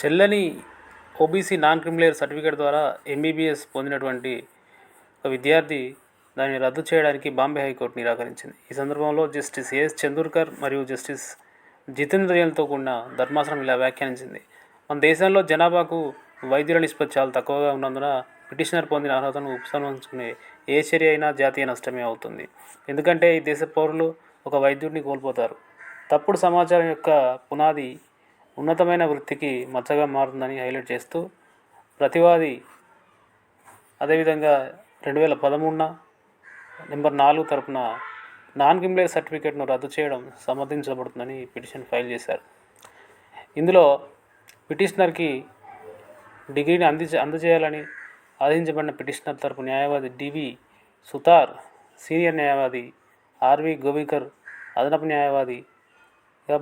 చెల్లని OBC non creamy layer certificate ద్వారా MBBS పొందినటువంటి ఒక విద్యార్థి దాన్ని రద్దు చేయడానికి బాంబే హైకోర్టు నిరాకరించింది. ఈ సందర్భంలో జస్టిస్ ఎస్ చందూర్కర్ మరియు జస్టిస్ జితేంద్రయల్తో కూడిన ధర్మాసనం ఇలా వ్యాఖ్యానించింది. మన దేశంలో జనాభాకు వైద్యుల నిష్పత్తి చాలా తక్కువగా ఉన్నందున పిటిషనర్ పొందిన అర్హతను ఉపసంహరించుకునే ఏ చర్య అయినా జాతీయ నష్టమే అవుతుంది. ఎందుకంటే ఈ దేశ పౌరులు ఒక వైద్యుడిని కోల్పోతారు. తప్పుడు సమాచారం యొక్క పునాది ఉన్నతమైన వృత్తికి మచ్చగా మారుతుందని హైలైట్ చేస్తూ ప్రతివాది అదేవిధంగా రెండు వేల పదమూడున నెంబర్ నాలుగు తరపున నాన్ కిమ్లేర్ సర్టిఫికేట్ను రద్దు చేయడం సమర్థించబడుతుందని పిటిషన్ ఫైల్ చేశారు. ఇందులో పిటిషనర్కి డిగ్రీని అంది అందజేయాలని ఆదేశించబడిన పిటిషనర్ తరపు న్యాయవాది డివి సుతార్ సీనియర్ న్యాయవాది ఆర్వి గోవికర్ అదనపు న్యాయవాదిగా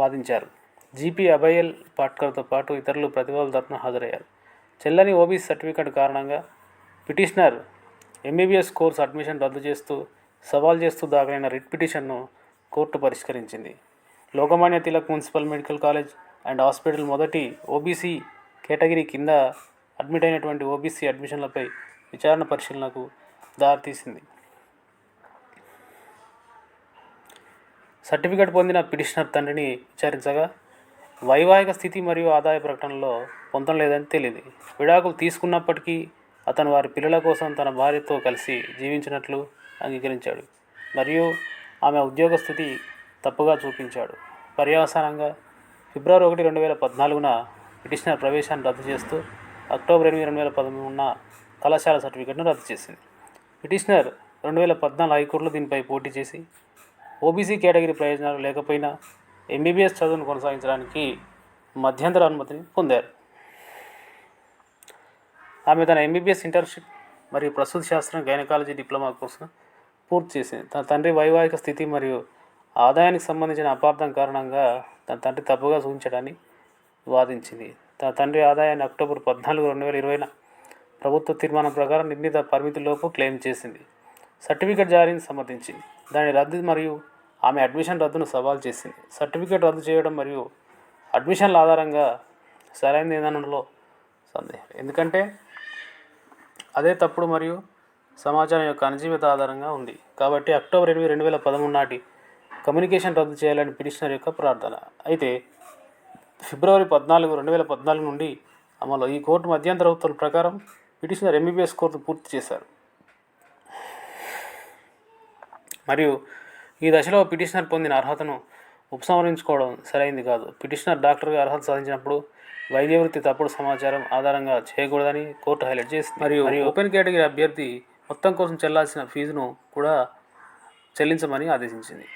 వాదించారు. జీపీ అభయల్ పాట్కర్తో పాటు ఇతరులు ప్రతివాదుల తరఫున హాజరయ్యారు. చెల్లని ఓబీసీ సర్టిఫికేట్ కారణంగా పిటిషనర్ ఎంబీబీఎస్ కోర్సు అడ్మిషన్ రద్దు చేస్తూ సవాల్ చేస్తూ దాఖలైన రిట్ పిటిషన్ను court పరిష్కరించింది. Lokmanya Tilak municipal medical college and hospital మొదటి ఓబీసీ కేటగిరీ కింద అడ్మిట్ అయినటువంటి ఓబీసీ అడ్మిషన్లపై విచారణ పరిశీలనకు దారితీసింది. సర్టిఫికేట్ పొందిన పిటిషనర్ తండ్రిని విచారించగా వైవాహిక స్థితి మరియు ఆదాయ ప్రకటనలో పొందడం లేదని తెలియదు విడాకులు తీసుకున్నప్పటికీ అతను వారి పిల్లల కోసం తన భార్యతో కలిసి జీవించినట్లు అంగీకరించాడు మరియు ఆమె ఉద్యోగ స్థితి తప్పుగా చూపించాడు. పర్యవసానంగా ఫిబ్రవరి ఒకటి రెండు వేల పద్నాలుగున పిటిషనర్ ప్రవేశాన్ని రద్దు చేస్తూ అక్టోబర్ ఎనిమిది రెండు వేల పదమూడున కళాశాల సర్టిఫికెట్ను రద్దు చేసింది. పిటిషనర్ రెండు వేల పద్నాలుగు హైకోర్టులో దీనిపై పోటీ చేసి ఓబీసీ కేటగిరీ ప్రయోజనాలు లేకపోయినా ఎంబీబీఎస్ చదువును కొనసాగించడానికి మధ్యంతర అనుమతిని పొందారు. ఆమె తన ఎంబీబీఎస్ ఇంటర్న్షిప్ మరియు ప్రసూతి శాస్త్రం గైనకాలజీ డిప్లొమా కోసం పూర్తి చేసింది. తన తండ్రి వైవాహిక స్థితి మరియు ఆదాయానికి సంబంధించిన అపార్థం కారణంగా తన తండ్రి తప్పుగా సూచించడాన్ని వాదించింది. తన తండ్రి ఆదాయాన్ని అక్టోబర్ పద్నాలుగు రెండు వేల ఇరవైన ప్రభుత్వ తీర్మానం ప్రకారం నిర్ణీత పరిమితిలోపు క్లెయిమ్ చేసింది. సర్టిఫికేట్ జారీని సమర్థించింది. దాని రద్దు మరియు ఆమె అడ్మిషన్ రద్దును సవాల్ చేసింది. సర్టిఫికేట్ రద్దు చేయడం మరియు అడ్మిషన్ల ఆధారంగా సరైనది విధానంలో సందేహం. ఎందుకంటే అదే తప్పుడు మరియు సమాచారం యొక్క అణజీవిత ఆధారంగా ఉంది. కాబట్టి అక్టోబర్ ఎనిమిది రెండు వేల పదమూడు నాటి కమ్యూనికేషన్ రద్దు చేయాలని పిటిషనర్ యొక్క ప్రార్థన. అయితే ఫిబ్రవరి పద్నాలుగు రెండు వేల పద్నాలుగు నుండి అమలు. ఈ కోర్టు మధ్యంతర ఉత్తర్వుల ప్రకారం పిటిషనర్ ఎంబీబీఎస్ కోర్సు పూర్తి చేశారు. మరియు ఈ దశలో పిటిషనర్ పొందిన అర్హతను ఉపసంహరించుకోవడం సరైంది కాదు. పిటిషనర్ డాక్టర్గా అర్హత సాధించినప్పుడు వైద్య వృత్తి తప్పుడు సమాచారం ఆధారంగా చేయకూడదని కోర్టు హైలైట్ చేసింది. మరియు మరియు ఓపెన్ కేటగిరీ అభ్యర్థి మొత్తం కోసం చెల్లాల్సిన ఫీజును కూడా చెల్లించమని ఆదేశించింది.